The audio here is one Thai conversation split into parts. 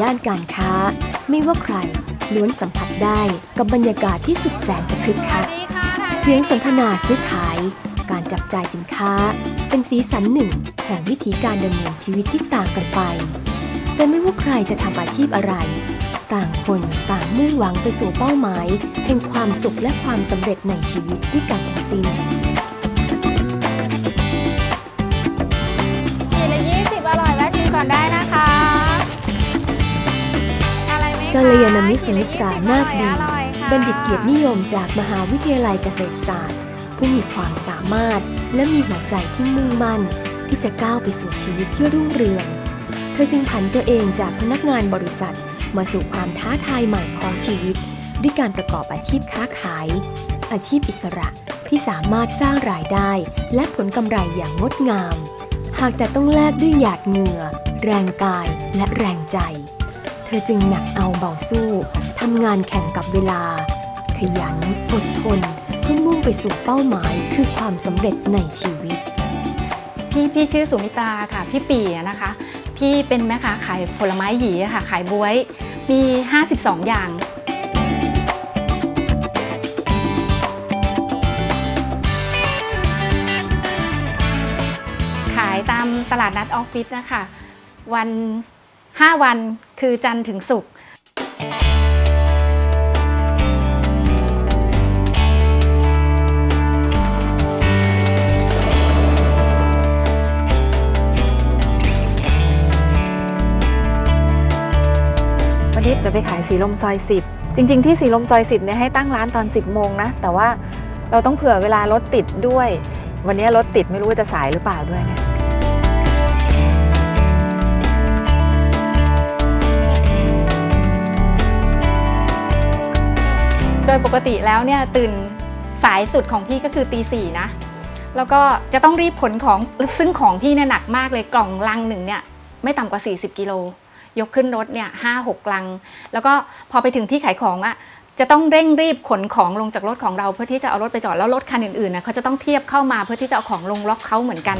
มื่อก้าวสู่ย่านการค้า ไม่ว่าใครล้วนสัมผัสได้กับบรรยากาศที่สุดแสนจะคึกคัก เสียงสนทนาซื้อขาย การจับจ่ายสินค้า เป็นสีสันหนึ่งแห่งวิธีการดำเนินชีวิตที่ต่างกันไป แต่ไม่ว่าใครจะทำอาชีพอะไร ต่างคนต่างมุ่งหวังไปสู่เป้าหมายแห่งความสุขและความสำเร็จในชีวิตด้วยกันทั้งสิ้น กัลยาณมิตรสมิตรานาคดีบัณฑิตเกียรตินิยมจากมหาวิทยาลัยเกษตรศาสตร์ ผู้มีความสามารถและมีหัวใจที่มุ่งมั่น ที่จะก้าวไปสู่ชีวิตที่รุ่งเรือง เธอจึงผันตัวเองจากพนักงานบริษัท มาสู่ความท้าทายใหม่ของชีวิต ด้วยการประกอบอาชีพค้าขาย อาชีพอิสระที่สามารถสร้างรายได้ และผลกำไรอย่างงดงาม หากแต่ต้องแลกด้วยหยาดเหงื่อ แรงกายและแรงใจ ธอจึงหนักเอาเบาสู้ทำงานแข่งกับเวลา ขยันอดทนเพื่อมุ่งไปสู่เป้าหมายคือความสำเร็จในชีวิต พี่พี่ชื่อสุมิตราค่ะ พี่ปีนะคะ พี่เป็นแม่ค้าขายผลไม้หยีค่ะ ขายบวย มี 52 อย่างขายตามตลาดนัดออฟฟิศนะคะ วัน 5 วันคือจันทร์ถึงศุกร์วันนี้จะไปขายสีลมซอย 10 จริง ๆ ที่สีลมซอย 10เนี่ยให้ตั้งร้านตอน 10 โมงนะ แต่ว่าเราต้องเผื่อเวลารถติดด้วย วันนี้รถติดไม่รู้ว่าจะสายหรือเปล่าด้วยนี่ย ดยปกติแล้วเนี่ยตื่นสายสุดของพี่ก็คือตีสี่นะ แล้วก็จะต้องรีบขนของซึ่งของพี่เนี่ยหนักมากเลยกล่องลังหนึ่งเนี่ยไม่ต่ำกว่า 40 กิโล ยกขึ้นรถเนี่ยห้าหกลัง แล้วก็พอไปถึงที่ขายของอะ่ะจะต้องเร่งรีบขนของลงจากรถของเราเพื่อที่จะเอารถไปจอดแล้วรถคันอื่นๆนะเขาจะต้องเทียบเข้ามาเพื่อที่จะเอาของลงล็อกเขาเหมือนกัน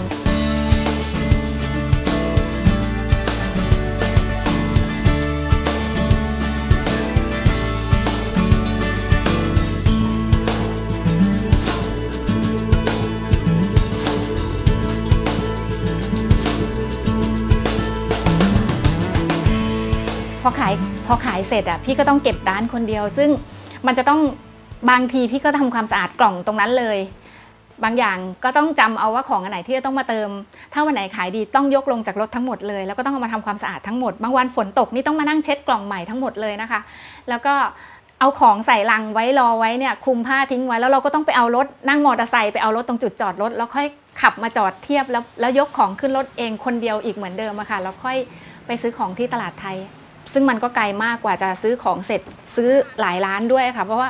อขายพอขายเสร็จอะพี่ก็ต้องเก็บร้านคนเดียว ซึ่งมันจะต้องบางทีพี่ก็ทำความสะอาดกล่องตรงนั้นเลย บางอย่างก็ต้องจำเอาว่าของอันไหนที่จะต้องมาเติม ถ้าวันไหนขายดีต้องยกลงจากรถทั้งหมดเลย แล้วก็ต้องเอามาทำความสะอาดทั้งหมด บางวันฝนตกนี่ต้องมานั่งเช็ดกล่องใหม่ทั้งหมดเลยนะคะ แล้วก็เอาของใส่ลังไว้รอไว้เนี่ยคลุมผ้าทิ้งไว้แล้วเราก็ต้องไปเอารถนั่งมอเตอร์ไซค์ไปเอารถตรงจุดจอดรถแล้วค่อยขับมาจอดเทียบแล้วแล้วยกของขึ้นรถเองคนเดียวอีกเหมือนเดิมอะค่ะแล้วค่อยไปซื้อของที่ตลาดไทย ซึ่งมันก็ไกลมากกว่าจะซื้อของเสร็จซื้อหลายร้านด้วยค่ะ เพราะว่า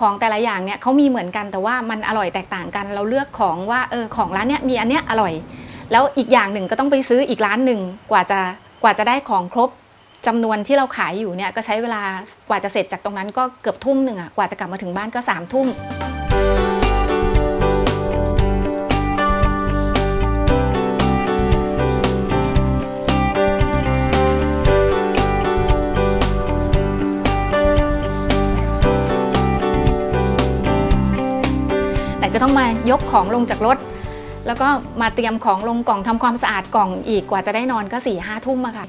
ของแต่ละอย่างเนี่ยเขามีเหมือนกันแต่ว่ามันอร่อยแตกต่างกัน เราเลือกของว่าเออของร้านเนี้ยมีอันเนี้ยอร่อย แล้วอีกอย่างหนึ่งก็ต้องไปซื้ออีกร้านหนึ่งกว่าจะกว่าจะได้ของครบจำนวนที่เราขายอยู่เนี่ยก็ใช้เวลากว่าจะเสร็จจากตรงนั้นก็เกือบทุ่มหนึ่งอะกว่าจะกลับมาถึงบ้านก็สามทุ่ม ต้องมายกของลงจากรถ แล้วก็มาเตรียมของลงกล่องทำความสะอาดกล่องอีกกว่าจะได้นอนก็4ี่ห้าทุ่มอะค่ะ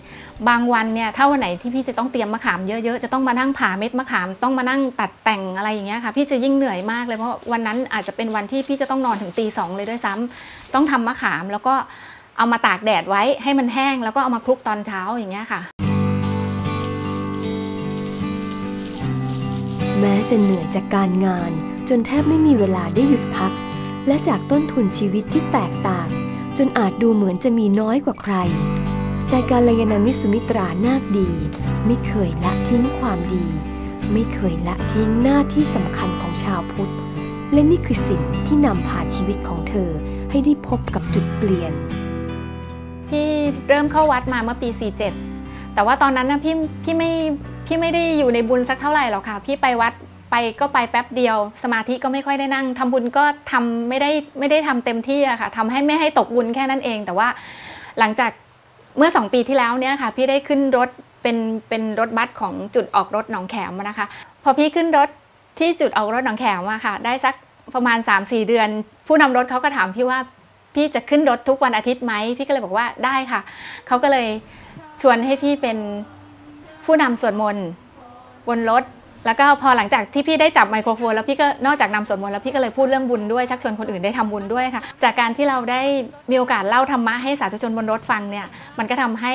บางวันเนี่ยถ้าวันไหนที่พี่จะต้องเตรียมมะขามเยอะๆจะต้องมานั่งผ่าเม็ดมะขามต้องมานั่งตัดแต่งอะไรอย่างเงี้ยค่ะ พี่จะยิ่งเหนื่อยมากเลยเพราะวันนั้นอาจจะเป็นวันที่พี่จะต้องนอนถึงตีสองเลยด้วยซ้ำต้องทำมะขามแล้วก็เอามาตากแดดไว้ให้มันแห้งแล้วก็เอามาคลุกตอนเช้าอย่างเงี้ยค่ะแม้จะเหนื่อยจากการงาน จนแทบไม่มีเวลาได้หยุดพัก และจากต้นทุนชีวิตที่แตกต่าง จนอาจดูเหมือนจะมีน้อยกว่าใคร แต่การยามิสุมิตรานาคดี ไม่เคยละทิ้งความดี ไม่เคยละทิ้งหน้าที่สำคัญของชาวพุทธ และนี่คือสิ่งที่นำพาชีวิตของเธอให้ได้พบกับจุดเปลี่ยน พี่เริ่มเข้าวัดมาเมื่อปี 47 แต่ว่าตอนนั้นนะพี่พี่ไม่พี่ไม่ได้อยู่ในบุญสักเท่าไหร่หรอกค่ะ พี่ไปวัด ไปก็ไปแป๊บเดียว สมาธิก็ไม่ค่อยได้นั่งทำบุญก็ทำไม่ได้ไม่ได้ทำเต็มที่อะค่ะทำให้ไม่ให้ตกบุญแค่นั้นเอง แต่ว่าหลังจากเมื่อ 2 ปีที่แล้วเนี่ยค่ะ พี่ได้ขึ้นรถเป็นเป็นรถบัสของจุดออกรถหนองแขมนะคะ พอพี่ขึ้นรถที่จุดออกรถหนองแขมอะค่ะ ได้สักประมาณ 3-4 เดือน ผู้นำรถเขาก็ถามพี่ว่าพี่จะขึ้นรถทุกวันอาทิตย์ไหมพี่ก็เลยบอกว่าได้ค่ะเขาก็เลยชวนให้พี่เป็นผู้นำสวดมนต์บนรถ แล้วก็พอหลังจากที่พี่ได้จับไมโครโฟน แล้วพี่ก็นอกจากนำสวดมนต์แล้วพี่ก็เลยพูดเรื่องบุญด้วยชักชวนคนอื่นได้ทำบุญด้วยค่ะ จากการที่เราได้มีโอกาสเล่าธรรมะให้สาธุชนบนรถฟังเนี่ยมันก็ทำให้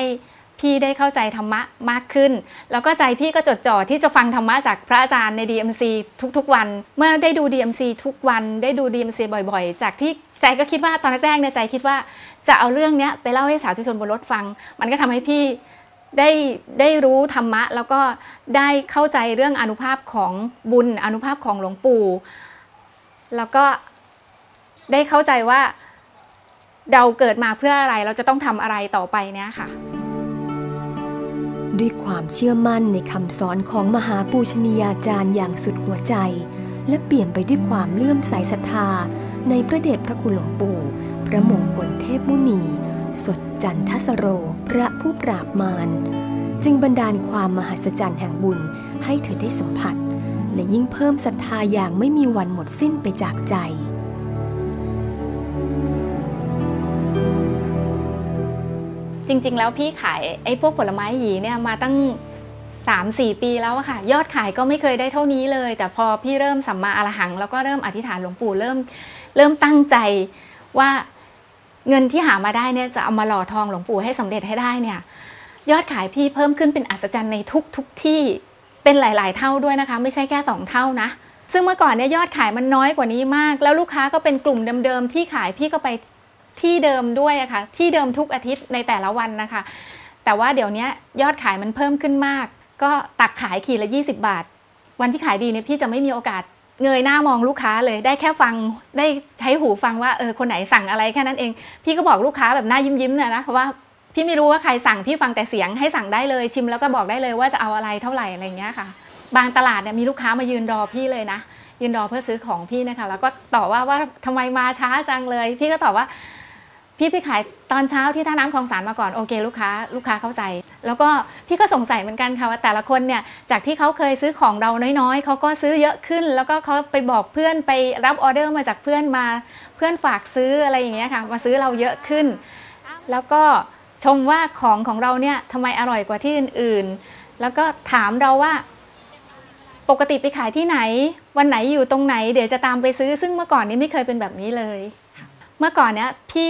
พี่ได้เข้าใจธรรมะมากขึ้น แล้วก็ใจพี่ก็จดจ่อที่จะฟังธรรมะจากพระอาจารย์ใน DMC ทุกๆวัน เมื่อได้ดู DMC ทุกวันได้ดู DMC บ่อยๆ จากที่ใจก็คิดว่าตอนแรกๆในใจคิดว่าจะเอาเรื่องนี้ไปเล่าให้สาธุชนบนรถฟัง มันก็ทำให้พี่ ได้ได้รู้ธรรมะ แล้วก็ได้เข้าใจเรื่องอนุภาพของบุญอนุภาพของหลวงปู่ แล้วก็ได้เข้าใจว่าเราเกิดมาเพื่ออะไรเราจะต้องทำอะไรต่อไปเนี้ยค่ะ ด้วยความเชื่อมั่นในคำสอนของมหาปูชนียาจารย์อย่างสุดหัวใจ และเปลี่ยมไปด้วยความเลื่อมใสศรัทธา ในพระเดชพระคุณหลวงปู่ พระมงคลเทพมุนี สดจันทสโร พระผู้ปราบมารจึงบันดาลความมหัศจรรย์แห่งบุญให้เธอได้สัมผัส และยิ่งเพิ่มศรัทธาอย่างไม่มีวันหมดสิ้นไปจากใจ จริงๆ แล้วพี่ขายไอ้พวกผลไม้หยีเนี่ยมาตั้ง 3-4 ปีแล้วอะค่ะ ยอดขายก็ไม่เคยได้เท่านี้เลย แต่พอพี่เริ่มสัมมาอรหัง แล้วก็เริ่มอธิษฐานหลวงปู่เริ่มเริ่มตั้งใจว่า เงินที่หามาได้เนี่ยจะเอามาหล่อทองหลวงปู่ให้สำเร็จให้ได้เนี่ยยอดขายพี่เพิ่มขึ้นเป็นอัศจรรย์ในทุกทุกที่เป็นหลาย ๆ เท่าด้วยนะคะ ไม่ใช่แค่สองเท่านะ ซึ่งเมื่อก่อนเนี่ยยอดขายมันน้อยกว่านี้มาก แล้วลูกค้าก็เป็นกลุ่มเดิมๆที่ขายพี่ก็ไปที่เดิมด้วยอะค่ะที่เดิมทุกอาทิตย์ในแต่ละวันนะคะ แต่ว่าเดี๋ยวนี้ยอดขายมันเพิ่มขึ้นมาก ก็ตักขายขีดละ 20 บาท วันที่ขายดีเนี่ยพี่จะไม่มีโอกาส เงยหน้ามองลูกค้าเลยได้แค่ฟังได้ใช้หูฟังว่าเออคนไหนสั่งอะไรแค่นั้นเอง พี่ก็บอกลูกค้าแบบหน้ายิ้มๆเนี่ยนะเพราะว่าพี่ไม่รู้ว่าใครสั่งพี่ฟังแต่เสียงให้สั่งได้เลยชิมแล้วก็บอกได้เลยว่าจะเอาอะไรเท่าไหร่อะไรอย่างเงี้ยค่ะ บางตลาดเนี่ยมีลูกค้ามายืนรอพี่เลยนะยืนรอเพื่อซื้อของพี่นะคะ แล้วก็ตอบว่าว่าทำไมมาช้าจังเลย พี่ก็ตอบว่า พี่ไปขายตอนเช้าที่ท่าน้ำคลองสารมาก่อนโอเคลูกค้าลูกค้าเข้าใจ แล้วก็พี่ก็สงสัยเหมือนกันค่ะว่าแต่ละคนเนี่ยจากที่เขาเคยซื้อของเราน้อยๆเขาก็ซื้อเยอะขึ้น แล้วก็เขาไปบอกเพื่อนไปรับออเดอร์มาจากเพื่อนมา เพื่อนฝากซื้ออะไรอย่างเงี้ยค่ะมาซื้อเราเยอะขึ้น แล้วก็ชมว่าของของเราเนี่ยทำไมอร่อยกว่าที่อื่นๆ แล้วก็ถามเราว่าปกติไปขายที่ไหน วันไหนอยู่ตรงไหน เดี๋ยวจะตามไปซื้อซึ่งเมื่อก่อนนี้ไม่เคยเป็นแบบนี้เลย เมื่อก่อนเนี้ยพี่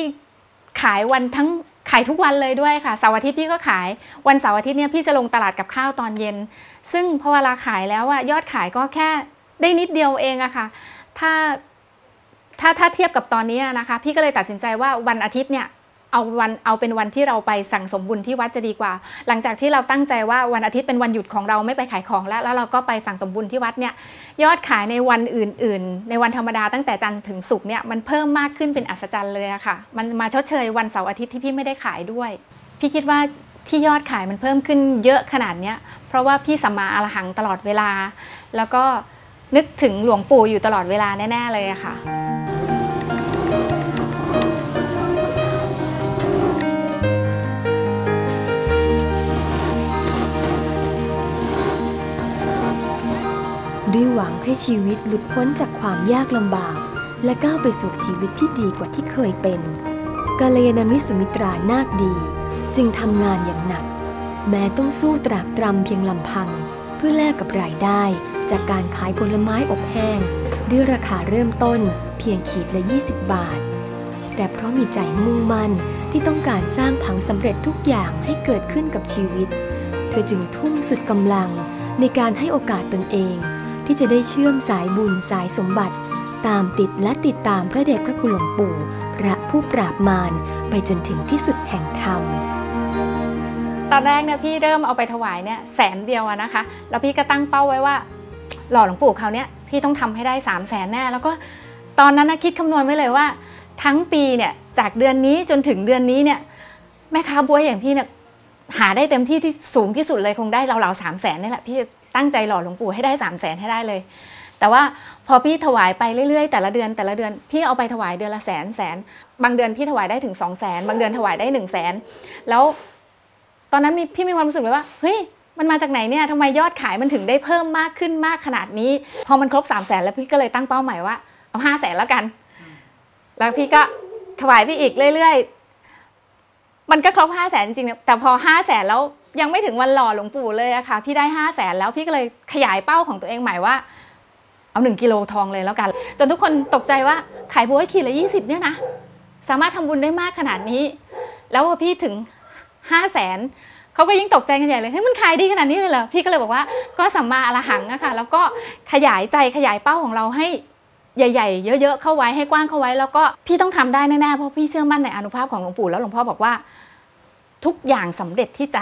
ขายวันทั้งขายทุกวันเลยด้วยค่ะเสาร์อาทิตย์พี่ก็ขายวันเสาร์อาทิตย์เนี่ยพี่จะลงตลาดกับข้าวตอนเย็น ซึ่งพอเวลาขายแล้วอะยอดขายก็แค่ได้นิดเดียวเองอะค่ะ ถ้าถ้าถ้าเทียบกับตอนนี้นะคะ พี่ก็เลยตัดสินใจว่าวันอาทิตย์เนี่ย เอาวันเอาเป็นวันที่เราไปสั่งสมบุญที่วัดจะดีกว่า หลังจากที่เราตั้งใจว่าวันอาทิตย์เป็นวันหยุดของเราไม่ไปขายของแล้ว แล้วเราก็ไปสั่งสมบุญที่วัดเนี่ยยอดขายในวันอื่น ๆ ในวันธรรมดาตั้งแต่จันทร์ถึงศุกร์เนี่ยมันเพิ่มมากขึ้นเป็นอัศจรรย์เลยอะค่ะ มันมาชดเชยวันเสาร์อาทิตย์ที่พี่ไม่ได้ขายด้วย พี่คิดว่าที่ยอดขายมันเพิ่มขึ้นเยอะขนาดเนี้ยเพราะว่าพี่สัมมาอรหังตลอดเวลา แล้วก็นึกถึงหลวงปู่อยู่ตลอดเวลาแน่ ๆ เลยอะค่ะ ด้วยหวังให้ชีวิตหลุดพ้นจากความยากลำบาก และก้าวไปสู่ชีวิตที่ดีกว่าที่เคยเป็นกาเลยานามิสุมิตรานาคดี จึงทำงานอย่างหนัก แม้ต้องสู้ตรากตรำเพียงลำพัง เพื่อแลกกับรายได้ จากการขายผลไม้อบแห้ง ด้วยราคาเริ่มต้นเพียงขีดละ 20 บาท แต่เพราะมีใจมุ่งมั่นที่ต้องการสร้างผังสำเร็จทุกอย่างให้เกิดขึ้นกับชีวิต เธอจึงทุ่มสุดกำลังในการให้โอกาสตนเอง ที่จะได้เชื่อมสายบุญสายสมบัติ ตามติดและติดตามพระเดชพระคุณหลวงปู่ พระผู้ปราบมารไปจนถึงที่สุดแห่งธรรม ตอนแรกเนี่ยพี่เริ่มเอาไปถวายเนี่ยแสนเดียวอะนะคะ แล้วพี่ก็ตั้งเป้าไว้ว่า หล่อหลวงปู่เขาเนี่ยพี่ต้องทำให้ได้3 0 0แสนแน่แล้วก็ตอนนั้นนะคิดคำนวณไว้เลยว่า ทั้งปีเนี่ยจากเดือนนี้จนถึงเดือนนี้เนี่ยแม่ค้าบัวอย่างพี่เนี่ยหาได้เต็มที่ที่สูงที่สุดเลยคงได้เราเราสามแสนนี่แหละพี่ ตั้งใจหล่อหลวงปู่ให้ได้3 0 0แสนให้ได้เลย แต่ว่าพอพี่ถวายไปเรื่อยๆ แต่ละเดือนแต่ละเดือนพี่เอาไปถวายเดือนละแสนแสน บางเดือนพี่ถวายได้ถึง2 0 0แสนบางเดือนถวายได้1นึ่งแสนแล้ว ตอนนั้นมีพี่มีความรู้สึกเลยว่าเฮ้ยมันมาจากไหนเนี่ยทำไมยอดขายมันถึงได้เพิ่มมากขึ้นมากขนาดนี้ พอมันครบ3 0 0แสนแล้วพี่ก็เลยตั้งเป้าหมายว่าเอาห้าแสนแล้วกัน แล้วพี่ก็ถวายพี่อีกเรื่อยๆ มันก็ครบห้าแสนจริงๆแต่พอห้าแสนแล้ว ยังไม่ถึงวันหล่อหลวงปู่เลยอะค่ะ พี่ได้ห้าแสนแล้วพี่ก็เลยขยายเป้าของตัวเองใหม่ว่า เอาหนึ่งกิโลทองเลยแล้วกัน จนทุกคนตกใจว่าขายบัวขีดละยี่สิบเนี่ยนะ สามารถทำบุญได้มากขนาดนี้ แล้วพอพี่ถึงห้าแสนเขาก็ยิ่งตกใจกันใหญ่เลยเฮ้ยมันขายดีขนาดนี้เลยเหรอพี่ก็เลยบอกว่าก็สัมมาอรหังอะค่ะแล้วก็ขยายใจขยายเป้าของเราให้ใหญ่ๆ เยอะ ๆ เข้าไว้ให้กว้างเข้าไว้ แล้วก็พี่ต้องทำได้แน่ๆเพราะพี่เชื่อมั่นในอนุภาพของหลวงปู่แล้วหลวงพ่อบอกว่า ทุกอย่างสำเร็จที่ใจ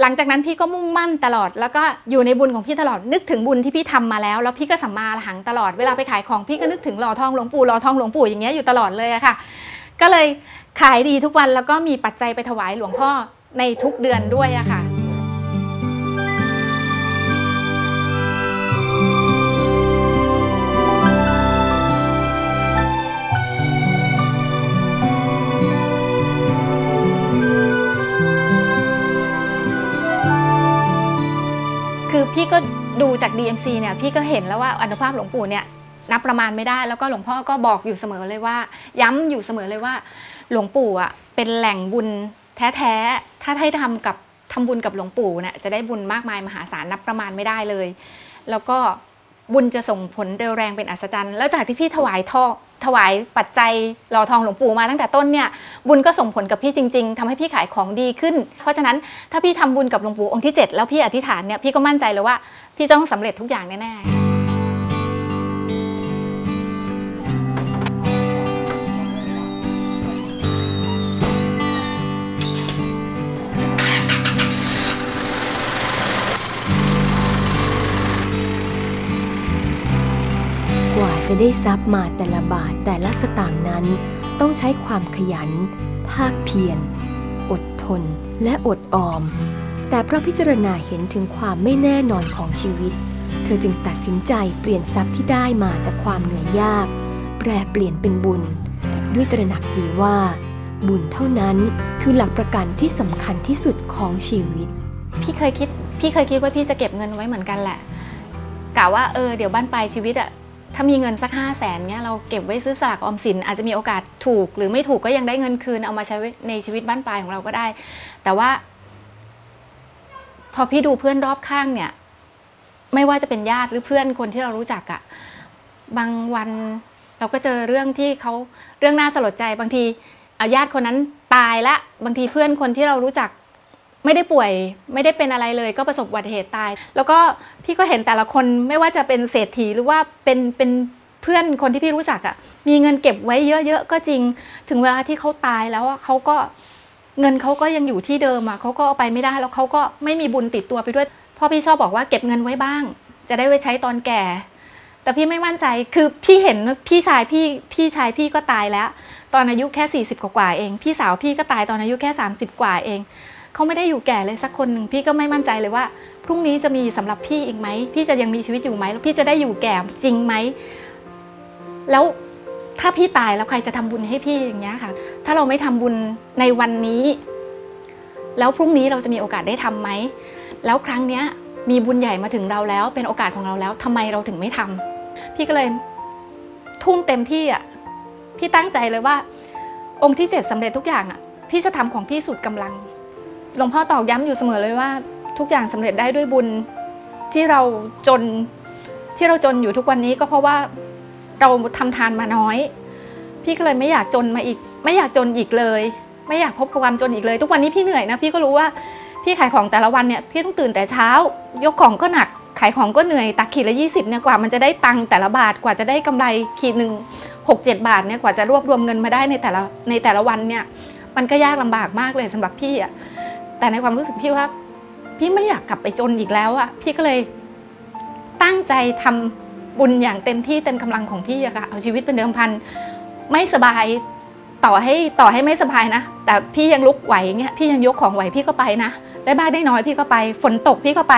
หลังจากนั้นพี่ก็มุ่งมั่นตลอด แล้วก็อยู่ในบุญของพี่ตลอดนึกถึงบุญที่พี่ทำมาแล้ว แล้วพี่ก็สัมมาหังตลอดเวลาไปขายของพี่ก็นึกถึงหล่อทองหลวงปู่หล่อทองหลวงปู่อย่างเงี้ยอยู่ตลอดเลยอะค่ะ ก็เลยขายดีทุกวันแล้วก็มีปัจจัยไปถวายหลวงพ่อในทุกเดือนด้วยอะค่ะ ดูจาก DMC เนี่ยพี่ก็เห็นแล้วว่าอนุภาพหลวงปู่เนี่ยนับประมาณไม่ได้ แล้วก็หลวงพ่อก็บอกอยู่เสมอเลยว่า ย้ำอยู่เสมอเลยว่า หลวงปู่อะเป็นแหล่งบุญแท้ๆถ้าให้ทำกับทำบุญกับหลวงปู่เนี่ยจะได้บุญมากมายมหาศาลนับประมาณไม่ได้เลย แล้วก็บุญจะส่งผลเร็วแรงเป็นอัศจรรย์ แล้วจากที่พี่ถวายทองถวายปัจจัยหล่อทองหลวงปู่มาตั้งแต่ต้นเนี่ยบุญก็ส่งผลกับพี่จริง ๆทำให้พี่ขายของดีขึ้น เพราะฉะนั้นถ้าพี่ทำบุญกับหลวงปู่องค์ที่ 7 แล้วพี่อธิษฐานเนี่ยพี่ก็มั่นใจเลยว่า พี่ต้องสำเร็จทุกอย่างแน่ๆกว่าจะได้ทรัพย์มาแต่ละบาทแต่ละสตางค์นั้น ต้องใช้ความขยัน ภาคเพียร อดทนและอดออม แต่เพราะพิจารณาเห็นถึงความไม่แน่นอนของชีวิต เธอจึงตัดสินใจเปลี่ยนทรัพย์ที่ได้มาจากความเหนื่อยยาก แปรเปลี่ยนเป็นบุญ ด้วยตระหนักดีว่า บุญเท่านั้นคือหลักประกันที่สำคัญที่สุดของชีวิต พี่เคยคิดพี่เคยคิดว่าพี่จะเก็บเงินไว้เหมือนกันแหละกะว่าเออเดี๋ยวบ้านปลายชีวิตอะถ้ามีเงินสักห้าแสนเนี้ยเราเก็บไว้ซื้อสลากออมสิน อาจจะมีโอกาสถูก หรือไม่ถูกก็ยังได้เงินคืนเอามาใช้ในชีวิตบ้านปลายของเราก็ได้ แต่ว่า พอพี่ดูเพื่อนรอบข้างเนี่ย ไม่ว่าจะเป็นญาติหรือเพื่อนคนที่เรารู้จักอะบางวันเราก็เจอเรื่องที่เขาเรื่องน่าสลดใจบางทีอาญาติคนนั้นตายละบางทีเพื่อนคนที่เรารู้จักไม่ได้ป่วยไม่ได้เป็นอะไรเลยก็ประสบอุบัติเหตุตาย แล้วก็พี่ก็เห็นแต่ละคนไม่ว่าจะเป็นเศรษฐีหรือว่าเป็นเป็นเพื่อนคนที่พี่รู้จักอะ่ะมีเงินเก็บไว้เยอะๆก็จริง ถึงเวลาที่เขาตายแล้วเขาก็ เงินเขาก็ยังอยู่ที่เดิมอะเขาก็เอาไปไม่ได้แล้วเขาก็ไม่มีบุญติดตัวไปด้วยพ่อพี่ชอบบอกว่าเก็บเงินไว้บ้าง จะได้ไว้ใช้ตอนแก่ แต่พี่ไม่มั่นใจคือพี่เห็นพี่ชายพี่พี่ชายพี่ก็ตายแล้ว ตอนอายุแค่ 40 กว่าเอง พี่สาวพี่ก็ตายตอนอายุแค่ 30 กว่าเองเขาไม่ได้อยู่แก่เลยสักคนหนึ่งพี่ก็ไม่มั่นใจเลยว่า พรุ่งนี้จะมีสำหรับพี่อีกไหมพี่จะยังมีชีวิตอยู่ไหมแล้วพี่จะได้อยู่แก่จริงไหมแล้ว ถ้าพี่ตายแล้วใครจะทำบุญให้พี่อย่างเงี้ยค่ะ ถ้าเราไม่ทำบุญในวันนี้ แล้วพรุ่งนี้เราจะมีโอกาสได้ทำไหม แล้วครั้งเนี้ยมีบุญใหญ่มาถึงเราแล้ว เป็นโอกาสของเราแล้วทำไมเราถึงไม่ทำพี่ก็เลยทุ่มเต็มที่อะ พี่ตั้งใจเลยว่า องค์ที่เจ็ดสำเร็จทุกอย่างอะ พี่จะทำของพี่สุดกำลัง หลวงพ่อตอกย้ำอยู่เสมอเลยว่า ทุกอย่างสำเร็จได้ด้วยบุญที่เราจนที่เราจนอยู่ทุกวันนี้ก็เพราะว่า เราทำทานมาน้อย พี่ก็เลยไม่อยากจนมาอีก ไม่อยากจนอีกเลย ไม่อยากพบกับความจนอีกเลย ทุกวันนี้พี่เหนื่อยนะพี่ก็รู้ว่าพี่ขายของแต่ละวันเนี่ยพี่ต้องตื่นแต่เช้า ยกของก็หนักขายของก็เหนื่อยตักขีดละ 20เนี่ยกว่ามันจะได้ตังค์แต่ละบาทกว่าจะได้กำไรขีดหนึ่งหกเจ็ดบาทเนี่ยกว่าจะรวบรวมเงินมาได้ในแต่ละในแต่ละวันเนี่ยมันก็ยากลำบากมากเลยสำหรับพี่อะแต่ในความรู้สึกพี่ว่า พี่ไม่อยากกลับไปจนอีกแล้วอะพี่ก็เลยตั้งใจทำ บุญอย่างเต็มที่เต็มกำลังของพี่อะค่ะเอาชีวิตเป็นเดิมพันไม่สบายต่อให้ต่อให้ไม่สบายนะ แต่พี่ยังลุกไหวเงี้ยพี่ยังยกของไหวพี่ก็ไปนะได้บ้างได้น้อยพี่ก็ไป ฝนตกพี่ก็ไป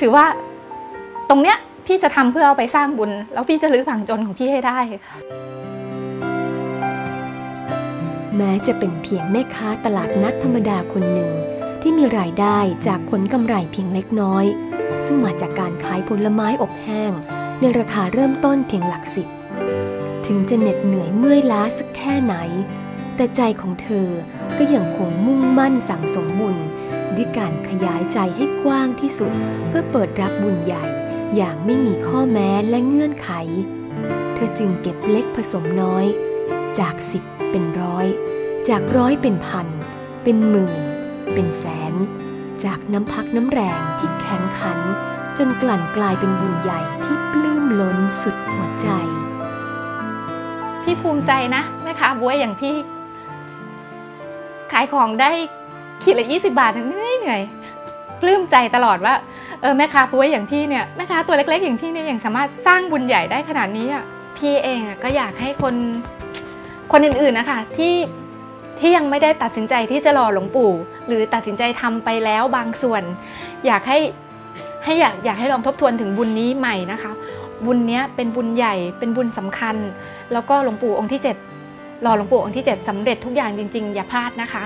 ถือว่าตรงเนี้ยพี่จะทำเพื่อเอาไปสร้างบุญ แล้วพี่จะลื้อฝังจนของพี่ให้ได้ แม้จะเป็นเพียงแม่ค้าตลาดนัดธรรมดาคนหนึ่ง ที่มีรายได้จากผลกำไรเพียงเล็กน้อย ซึ่งมาจากการขายผลไม้อบแห้ง ในราคาเริ่มต้นเพียงหลักสิบ ถึงจะเหน็ดเหนื่อยเมื่อยล้าสักแค่ไหน แต่ใจของเธอก็ยังคงมุ่งมั่นสั่งสมบุญด้วยการขยายใจให้กว้างที่สุด เพื่อเปิดรับบุญใหญ่ อย่างไม่มีข้อแม้และเงื่อนไข เธอจึงเก็บเล็กผสมน้อย จากสิบเป็นร้อย จากร้อยเป็นพัน เป็นหมื่น เป็นแสน จากน้ำพักน้ำแรงที่แข็งขัน จนกลั่นกลายเป็นบุญใหญ่ที่ สุดหัวใจ พี่ภูมิใจนะแม่ค้าบวยอย่างพี่ ขายของได้ขีดละ20บาทเหนื่อยเหนื่อยปลื้มใจตลอดว่าเออแม่ค้าบวยอย่างพี่เนี่ยแม่ค้าตัวเล็ก ๆ อย่างพี่เนี่ยยังสามารถสร้างบุญใหญ่ได้ขนาดนี้อะพี่เองอะก็อยากให้คนคนอื่นๆนะคะที่ที่ยังไม่ได้ตัดสินใจที่จะรอหลวงปู่ หรือตัดสินใจทำไปแล้วบางส่วน อยากให้ให้อยากอยากให้ลองทบทวนถึงบุญนี้ใหม่นะคะ บุญนี้เป็นบุญใหญ่เป็นบุญสำคัญ แล้วก็หลวงปู่องค์ที่ 7 รอหลวงปู่องค์ที่ 7สำเร็จทุกอย่างจริง ๆ อย่าพลาดนะคะ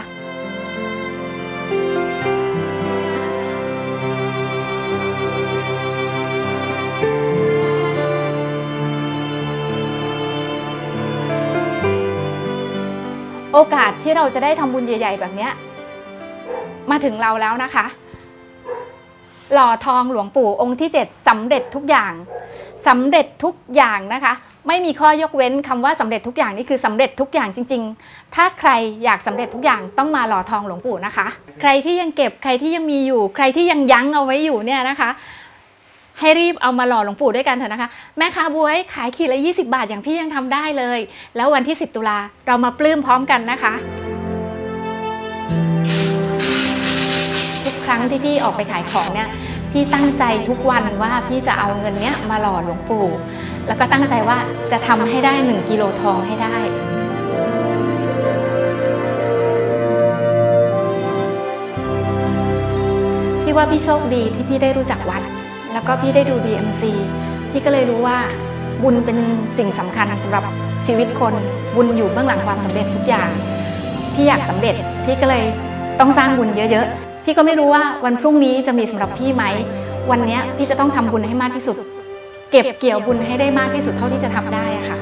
โอกาสที่เราจะได้ทำบุญใหญ่ ๆ แบบเนี้ยมาถึงเราแล้วนะคะ หล่อทองหลวงปู่องค์ที่ 7สำเร็จทุกอย่าง สำเร็จทุกอย่างนะคะ ไม่มีข้อยกเว้นคำว่าสำเร็จทุกอย่างนี่คือสำเร็จทุกอย่างจริง ๆ ถ้าใครอยากสำเร็จทุกอย่างต้องมาหล่อทองหลวงปู่นะคะ ใครที่ยังเก็บใครที่ยังมีอยู่ ใครที่ยังยั้งเอาไว้อยู่เนี่ยนะคะ ให้รีบเอามาหล่อหลวงปู่ด้วยกันเถอะนะคะ แม่ค้าบวยขายขีดละ 20 บาทอย่างพี่ยังทำได้เลย แล้ววันที่ 10 ตุลาเรามาปลื้มพร้อมกันนะคะ ทุกครั้งที่พี่ออกไปขายของเนี่ย พี่ตั้งใจทุกวันว่าพี่จะเอาเงินเนี้ยมาหล่อหลวงปู่ แล้วก็ตั้งใจว่าจะทำให้ได้ 1 กิโลทองให้ได้พี่ว่าพี่โชคดีที่พี่ได้รู้จักวัด แล้วก็พี่ได้ดู DMC พี่ก็เลยรู้ว่าบุญเป็นสิ่งสำคัญสำหรับชีวิตคน บุญอยู่เบื้องหลังความสำเร็จทุกอย่าง พี่อยากสำเร็จ พี่ก็เลยต้องสร้างบุญเยอะ ๆ พี่ก็ไม่รู้ว่าวันพรุ่งนี้จะมีสำหรับพี่ไหม วันนี้พี่จะต้องทำบุญให้มากที่สุด เก็บเกี่ยวบุญให้ได้มากที่สุดเท่าที่จะทำได้ค่ะ